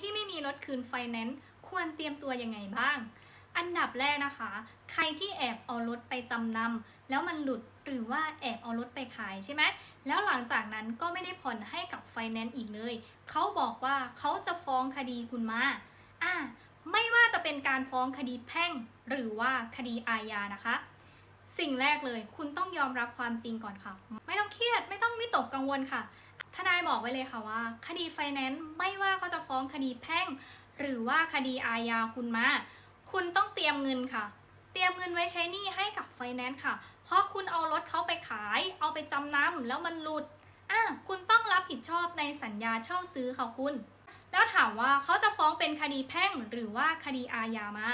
ที่ไม่มีรถคืนไฟแนนซ์ควรเตรียมตัวยังไงบ้าง อันดับแรกนะคะ ใครที่แอบเอารถไปจำนำแล้วมันหลุดหรือว่าแอบเอารถไปขายใช่ไหมแล้วหลังจากนั้นก็ไม่ได้ผ่อนให้กับไฟแนนซ์อีกเลย เขาบอกว่าเขาจะฟ้องคดีคุณมาอ่าไม่ว่าจะเป็นการฟ้องคดีแพ่งหรือว่าคดีอาญานะคะ สิ่งแรกเลยคุณต้องยอมรับความจริงก่อนค่ะ ไม่ต้องเครียดไม่ต้องวิตกกังวลค่ะ ทนายบอกไว้เลยค่ะว่า คดีไฟแนนซ์ไม่ว่าเขาจะฟ้องคดีแพ่ง หรือว่าคดีอาญาคุณมา คุณต้องเตรียมเงินค่ะ เตรียมเงินไว้ใช้หนี้ให้กับไฟแนนซ์ค่ะ เพราะคุณเอารถเขาไปขาย เอาไปจำนำแล้วมันหลุดอะคุณต้องรับผิดชอบในสัญญาเช่าซื้อค่ะคุณ แล้วถามว่าเขาจะฟ้องเป็นคดีแพ่งหรือว่าคดีอาญามา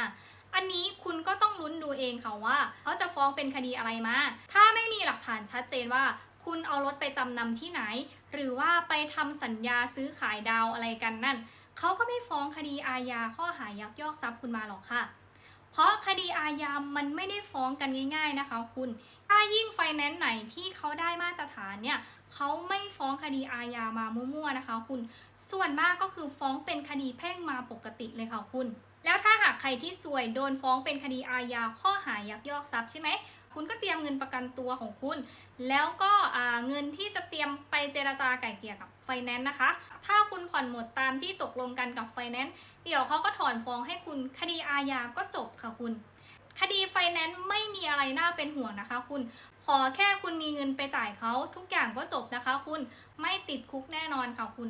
อันนี้คุณก็ต้องลุ้นดูเองค่ะว่า เขาจะฟ้องเป็นคดีอะไรมา ถ้าไม่มีหลักฐานชัดเจนว่า คุณเอารถไปจำนำที่ไหน หรือว่าไปทำสัญญาซื้อขายดาวอะไรกันนั่นเขาก็ไม่ฟ้องคดีอาญาข้อหายักยอกทรัพย์คุณมาหรอกค่ะ เพราะคดีอาญามันไม่ได้ฟ้องกันง่าย ๆนะคะ คุณ ถ้ายิ่งไฟแนนซ์ไหนที่เขาได้มาตรฐานเนี่ยเขาไม่ฟ้องคดีอาญามามั่วๆนะคะ คุณ ส่วนมากก็คือฟ้องเป็นคดีแพ่งมาปกติเลยค่ะคุณ แล้วถ้า รที่ซวยโดนฟ้องเป็นคดีอาญาข้อหายักยอกทรัพย์ใช่ไหมคุณก็เตรียมเงินประกันตัวของคุณ แล้วก็เงินที่จะเตรียมไปเจราจาไก่เกลี่ยกับไฟแนนซ์นะคะ ถ้าคุณผ่อนหมดตามที่ตกลงกันกับไฟแนนซ์เดี๋ยวเขาก็ถอนฟ้องให้คุณคดีอาญาก็จบค่ะคุณ คดีไฟแนนซ์ไม่มีอะไรน่าเป็นห่วงนะคะคุณ ขอแค่คุณมีเงินไปจ่ายเขาทุกอย่างก็จบนะคะคุณไม่ติดคุกแน่นอนค่ะคุณ